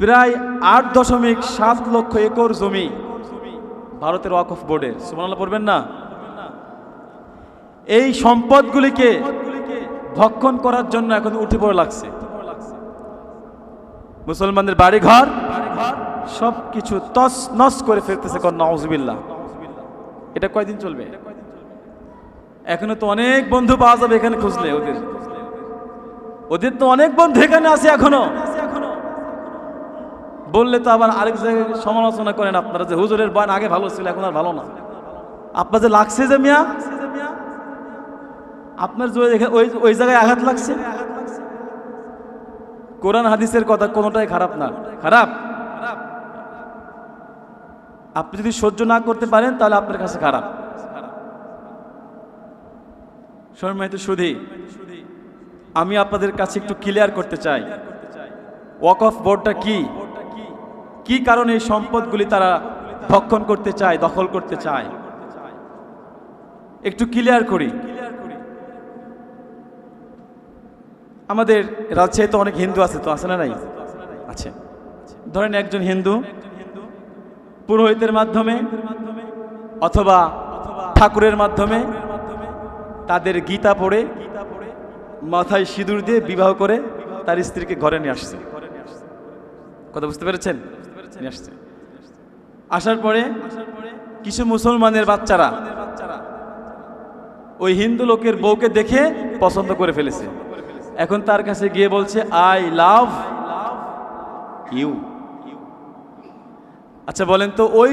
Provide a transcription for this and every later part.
প্রায় আট দশমিক সাত লক্ষ একর জমি ভারতের ওয়াকফ বোর্ডের সুমানাল্লাহ পড়বেন না? এই সম্পদগুলিকে ভক্ষণ করার জন্য এখন উঠে পড়ে লাগছে। মুসলমানদের বাড়ি ঘর সব কিছু তস নস করে ফেলতেছে কর নওজবিল্লা এটা কয়দিন চলবে? এখনও তো অনেক বন্ধু পাওয়া যাবে এখানে খুঁজলে ওদের। ওদের তো অনেক বন্ধু এখানে আছে এখনও। বললে তো আবার আরেক জায়গায় সমালোচনা করেন আপনারা যে হুজুরের বয়ান আগে ভালো ছিল, এখন আর ভালো না। আপনার যে লাগছে যে মিয়া? আপনার যে ওই- ওই ওই জায়গায় আঘাত লাগছে? কোরআন হাদিসের কথা কোনোটাই খারাপ না। খারাপ? আপনি যদি সহ্য না করতে পারেন, তাহলে আপনার কাছে খারাপ। সম্মানিত সুধী, আমি আপনাদের কাছে একটু ক্লিয়ার করতে চাই। ওয়াক অফ বোর্ডটা কি? কি কারণে এই সম্পদগুলি তারা ভক্ষণ করতে চায়, দখল করতে চায়? একটু ক্লিয়ার করি। আমাদের রাজশাহী তো অনেক হিন্দু আছে তো, আছে না নাই? আছে। ধরেন একজন হিন্দু পুরোহিতের মাধ্যমে অথবা ঠাকুরের মাধ্যমে তাদের গীতা পড়ে, মাথায় সিঁদুর দিয়ে বিবাহ করে তার স্ত্রীকে ঘরে নিয়ে আসছে। কথা বুঝতে পেরেছেন? আসছে। আসার পরে কিছু মুসলমানের বাচ্চারা ওই হিন্দু লোকের বউকে দেখে পছন্দ করে ফেলেছে। এখন তার কাছে গিয়ে বলছে, আই লাভ ইউ। আচ্ছা বলেন তো, ওই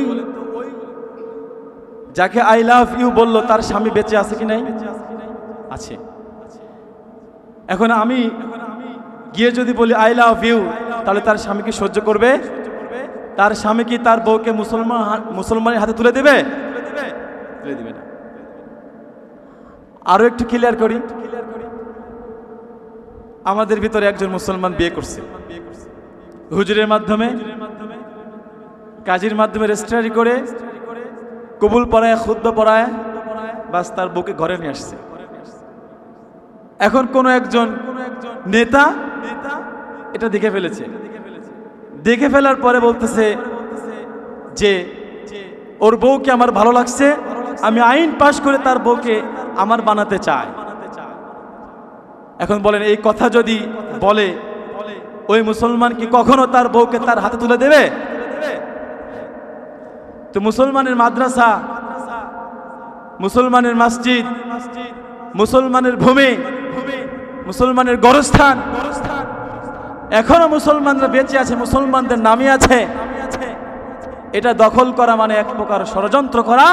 যাকে আই লাভ ইউ বলল, তার স্বামী বেঁচে আছে কি নাই? আছে। এখন আমি গিয়ে যদি বলি, আই লাভ ইউ তাহলে তার স্বামীকে সহ্য করবে? তার স্বামী কি তার বউকে মুসলমান মুসলমানের হাতে তুলে দেবে? তুলে দিবে না। আরও একটু ক্লিয়ার করি। আমাদের ভিতরে একজন মুসলমান বিয়ে করছে। হুজুরের মাধ্যমে কাজীর মাধ্যমে রেজিস্ট্রারি করে কবুল পড়ায় ক্ষুদ্র পড়ায় বাস তার বউকে ঘরে নিয়ে আসছে। এখন কোন একজন নেতা এটা দেখে ফেলেছে। দেখে ফেলার পরে বলতেছে যে, ওর বউকে আমার ভালো লাগছে, আমি আইন পাশ করে তার বউকে আমার বানাতে চাই। এখন বলেন, এই কথা যদি বলে, ওই মুসলমান কি কখনো তার বউকে তার হাতে তুলে দেবে? তো মুসলমানের মাদ্রাসা, মুসলমানের মসজিদ, মুসলমানের ভূমি, মুসলমানের গরস্থান এখনও মুসলমানরা বেঁচে আছে, মুসলমানদের নামে আছে। এটা দখল করা মানে এক প্রকার ষড়যন্ত্র করা।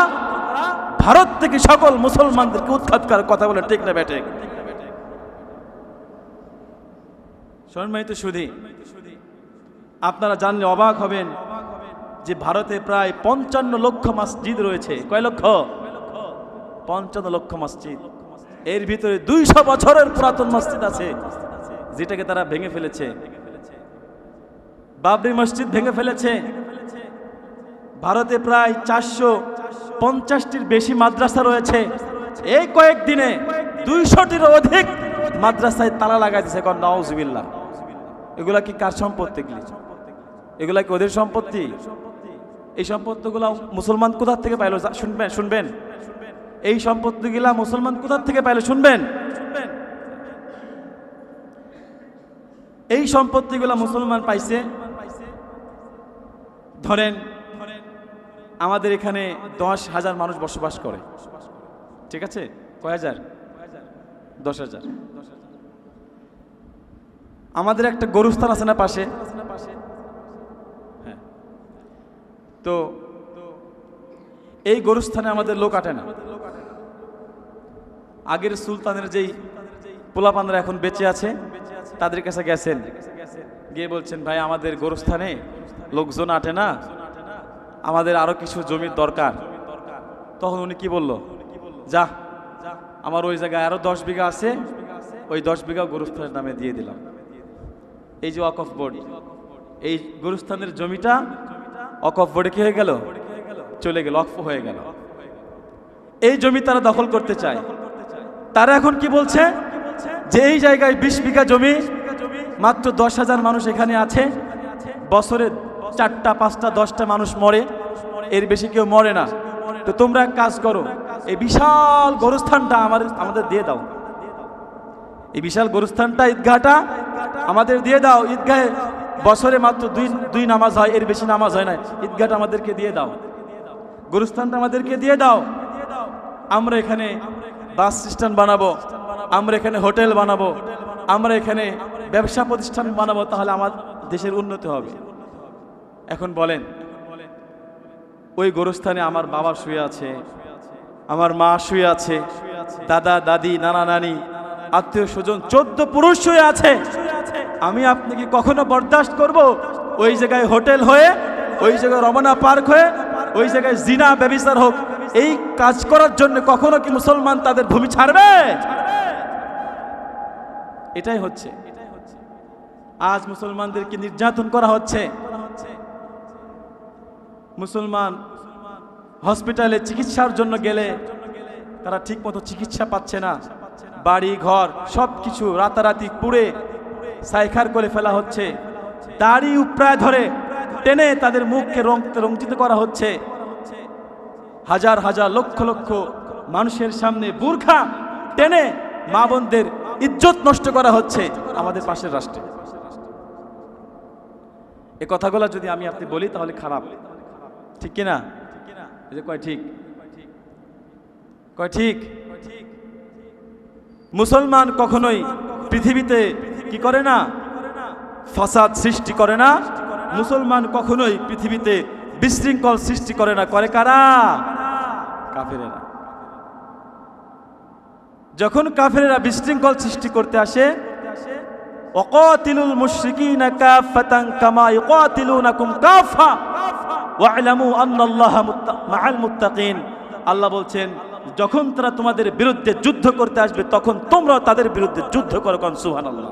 ভারত থেকে সকল মুসলমানদেরকে উৎখাত করার কথা বলে, ঠিক না বেটে সম্মানিত সুধী, আপনারা জানলে অবাক হবেন যে ভারতে প্রায় পঞ্চান্ন লক্ষ মসজিদ রয়েছে। কয় লক্ষ? পঞ্চান্ন লক্ষ মসজিদ। এর ভিতরে দুইশো বছরের পুরাতন মসজিদ আছে। যেটাকে তারা ভেঙে ফেলেছে। বাবরি মসজিদ ভেঙে ফেলেছে। ভারতে প্রায় চারশো পঞ্চাশটির বেশি মাদ্রাসা রয়েছে। এই কয়েকদিনে দুইশোটির অধিক মাদ্রাসায় তালা লাগাই দিছে কন নওজবিল্লা এগুলা কি কার সম্পত্তি এগুলি? কি ওদের সম্পত্তি? এই সম্পত্তিগুলো মুসলমান কোথার থেকে পাইলো? শুনবেন শুনবেন। এই সম্পত্তিগুলা মুসলমান কোথার থেকে পাইলো? শুনবেন। এই সম্পত্তিগুলা মুসলমান পাইছে। ধরেন, আমাদের এখানে দশ হাজার মানুষ বসবাস করে। ঠিক আছে? কয় হাজার? দশ হাজার। আমাদের একটা গরুস্থান আছে না পাশে? হ্যাঁ। তো এই গরুস্থানে আমাদের লোক আটে না। আগের সুলতানের যেই পোলাপানরা এখন বেঁচে আছে তাদের কাছে গেছেন। গিয়ে বলছেন, ভাই, আমাদের গরুস্থানে লোকজন আটে না। আমাদের আরও কিছু জমির দরকার। তখন উনি কি বলল? যা, আমার ওই জায়গায় আরও দশ বিঘা আছে। ওই দশ বিঘা গরুস্থানের নামে দিয়ে দিলাম। এই যে অকফ বোর্ড, এই গরুস্থানের জমিটা অকফ বোর্ডে কি হয়ে গেল? চলে গেল অকফ হয়ে গেল। এই জমি তারা দখল করতে চায়। তারা এখন কি বলছে? যে এই জায়গায় বিশ বিঘা জমি, মাত্র দশ হাজার মানুষ এখানে আছে। বছরে চারটা, পাঁচটা, দশটা মানুষ মরে। এর বেশি কেউ মরে না। তো তোমরা এক কাজ করো, এই বিশাল গোরস্থানটা আমার, আমাদের দিয়ে দাও। এই বিশাল গোরস্থানটা, ঈদগাহটা আমাদের দিয়ে দাও। ঈদগাহে বছরে মাত্র দুই দুই নামাজ হয়, এর বেশি নামাজ হয় না ঈদগাহটা আমাদেরকে দিয়ে দাও। গরুস্থানটা আমাদেরকে দিয়ে দাও। আমরা এখানে বাস স্ট্যান্ড বানাবো। আমরা এখানে হোটেল বানাবো, আমরা এখানে ব্যবসা প্রতিষ্ঠান বানাবো, তাহলে আমার দেশের উন্নতি হবে। এখন বলেন, ওই গোরস্থানে আমার বাবা শুয়ে আছে, আমার মা শুয়ে আছে, দাদা, দাদি, নানা, নানি, আত্মীয় স্বজন, চোদ্দ পুরুষ শুয়ে আছে। আমি আপনি কি কখনো বরদাস্ত করব? ওই জায়গায় হোটেল হয়ে, ওই জায়গায় রমনা পার্ক হয়ে, ওই জায়গায় জিনা ব্যবিচার হোক। এই কাজ করার জন্য কখনো কি মুসলমান তাদের ভূমি ছাড়বে? এটাই হচ্ছে। আজ মুসলমানদেরকে নির্যাতন করা হচ্ছে। মুসলমান হসপিটালে চিকিৎসার জন্য গেলে তারা ঠিকমতো চিকিৎসা পাচ্ছে না। বাড়ি, ঘর সব কিছু রাতারাতি পুড়ে সাইখার করে ফেলা হচ্ছে। দাড়ি উপড়ায় ধরে টেনে তাদের মুখকে রঞ্জিত করা হচ্ছে। হাজার হাজার লক্ষ লক্ষ মানুষের সামনে বুর্খা টেনে মা বোনদের ইজ্জত নষ্ট করা হচ্ছে আমাদের পাশের রাষ্ট্রে। এ কথাগুলো যদি আমি আপনি বলি, তাহলে খারাপ। ঠিক কিনা? কয় ঠিক? কয় ঠিক? মুসলমান কখনোই পৃথিবীতে কি করে না? ফাসাদ সৃষ্টি করে না। মুসলমান কখনোই পৃথিবীতে বিশৃঙ্খল সৃষ্টি করে না। করে কারা? কাফেরেরা। যখন কাফেরেরা বিশৃঙ্খল সৃষ্টি করতে আসে আল্লাহ বলছেন, যখন তারা তোমাদের বিরুদ্ধে যুদ্ধ করতে আসবে, তখন তোমরাও তাদের বিরুদ্ধে যুদ্ধ করো কোন, সুবহানাল্লাহ।